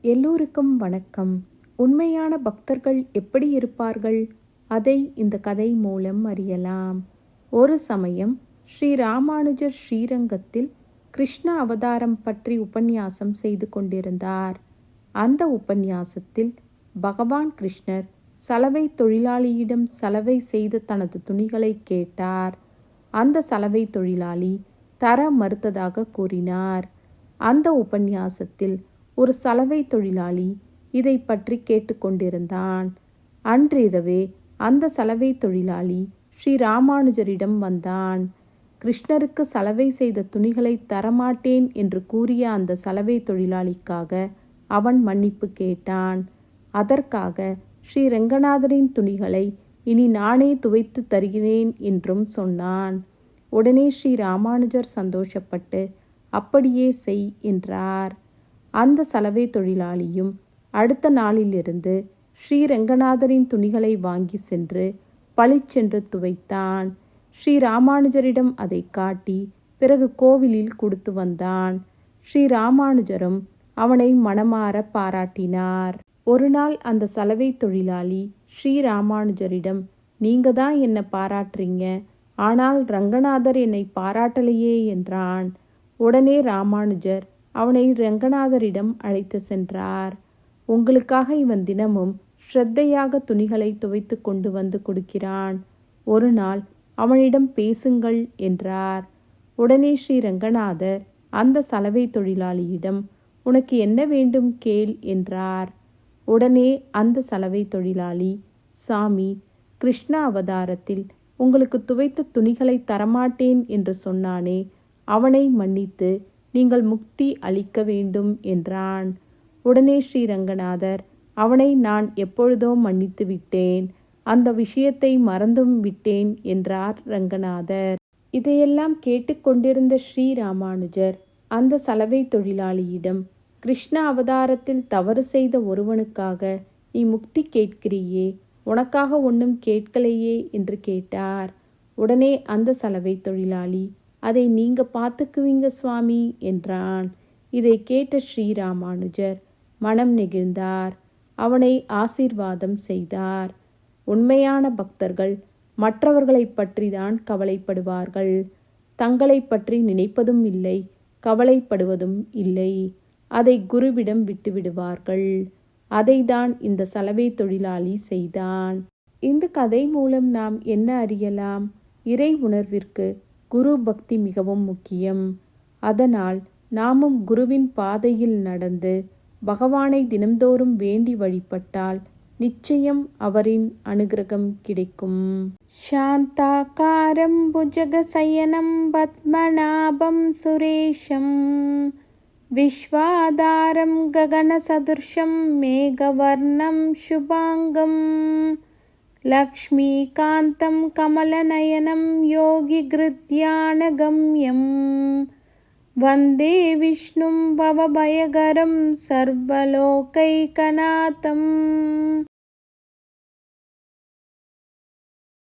எல்லோருக்கும் வணக்கம். உண்மையான பக்தர்கள் எப்படி இருப்பார்கள்? அதை இந்த கதை மூலம் அறியலாம். ஒரு சமயம் ஸ்ரீ ராமானுஜர் ஸ்ரீரங்கத்தில் கிருஷ்ண அவதாரம் பற்றி உபன்யாசம் செய்து கொண்டிருந்தார். அந்த உபன்யாசத்தில் பகவான் கிருஷ்ணர் சலவை தொழிலாளியிடம் சலவை செய்த தனது துணிகளை கேட்டார். அந்த சலவை தொழிலாளி தர மறுத்ததாக கூறினார். அந்த உபன்யாசத்தில் ஒரு சலவை தொழிலாளி இதை பற்றி கேட்டுக்கொண்டிருந்தான் அன்றிரவே அந்த சலவை தொழிலாளி ஸ்ரீ ராமானுஜரிடம் வந்தான். கிருஷ்ணருக்கு சலவை செய்த துணிகளை தரமாட்டேன் என்று கூறிய அந்த சலவை தொழிலாளிக்காக அவன் மன்னிப்பு கேட்டான். அதற்காக ஸ்ரீ ரெங்கநாதரின் துணிகளை இனி நானே துவைத்து தருகிறேன் என்றும் சொன்னான். உடனே ஸ்ரீ ராமானுஜர் சந்தோஷப்பட்டு அப்படியே செய் என்றார். அந்த சலவை தொழிலாளியும் அடுத்த நாளிலிருந்து ஸ்ரீரங்கநாதரின் துணிகளை வாங்கி சென்று பளிச்சென்று துவைத்தான். ஸ்ரீ ராமானுஜரிடம் அதை காட்டி பிறகு கோவிலில் கொடுத்து வந்தான். ஸ்ரீ ராமானுஜரும் அவனை மனமாற பாராட்டினார். ஒரு நாள் அந்த சலவை தொழிலாளி ஸ்ரீ ராமானுஜரிடம் நீங்க தான் என்னை பாராட்டுறீங்க? ஆனால் ரங்கநாதர் என்னை பாராட்டலையே என்றான். உடனே ராமானுஜர் அவனை ரங்கநாதரிடம் அழைத்து சென்றார். உங்களுக்காக இவன் தினமும் ஸ்ரத்தையாக துணிகளை துவைத்து கொண்டு வந்து கொடுக்கிறான். ஒரு நாள் அவனிடம் பேசுங்கள் என்றார். உடனே ஸ்ரீ ரங்கநாதர் அந்த சலவை தொழிலாளியிடம் உனக்கு என்ன வேண்டும் கேள் என்றார். உடனே அந்த சலவை தொழிலாளி சாமி கிருஷ்ண அவதாரத்தில் உங்களுக்கு துவைத்த துணிகளை தரமாட்டேன் என்று சொன்னானே அவனை மன்னித்து நீங்கள் முக்தி அளிக்க வேண்டும் என்றான். உடனே ஸ்ரீரங்கநாதர் அவனை நான் எப்பொழுதோ மன்னித்து விட்டேன். அந்த விஷயத்தை மறந்தும் விட்டேன் என்றார் ரங்கநாதர். இதையெல்லாம் கேட்டுக்கொண்டிருந்த ஸ்ரீ ராமானுஜர் அந்த சலவை தொழிலாளியிடம் கிருஷ்ண அவதாரத்தில் தவறு செய்த ஒருவனுக்காக நீ முக்தி கேட்கிறியே உனக்காக ஒன்றும் கேட்கலையே என்று கேட்டார். உடனே அந்த சலவை தொழிலாளி அதை நீங்க பார்த்துக்குவீங்க சுவாமி என்றான். இதை கேட்ட ஸ்ரீராமானுஜர் மனம் நெகிழ்ந்தார். அவனை ஆசீர்வாதம் செய்தார். உண்மையான பக்தர்கள் மற்றவர்களை பற்றிதான் கவலைப்படுவார்கள். தங்களை பற்றி நினைப்பதும் இல்லை கவலைப்படுவதும் இல்லை. அதை குருவிடம் விட்டுவிடுவார்கள் அதைதான் இந்த சலவை தொழிலாளி செய்தான். இந்த கதை மூலம் நாம் என்ன அறியலாம்? இறை உணர்விற்கு குரு பக்தி மிகவும் முக்கியம் அதனால் நாமும் குருவின் பாதையில் நடந்து பகவானை தினம்தோறும் வேண்டி வழிபட்டால் நிச்சயம் அவரின் அனுகிரகம் கிடைக்கும் சாந்தாகாரம் புஜகசயனம் பத்மநாபம் சுரேஷம் विश्वाधारं गगनसदृशं मेघवर्णं शुभाङ्गं लक्ष्मीकान्तं कमलनयनं योगिगृध्यानगम्यं वन्दे विष्णुं भवभयगरं सर्वलोकैकनाथम्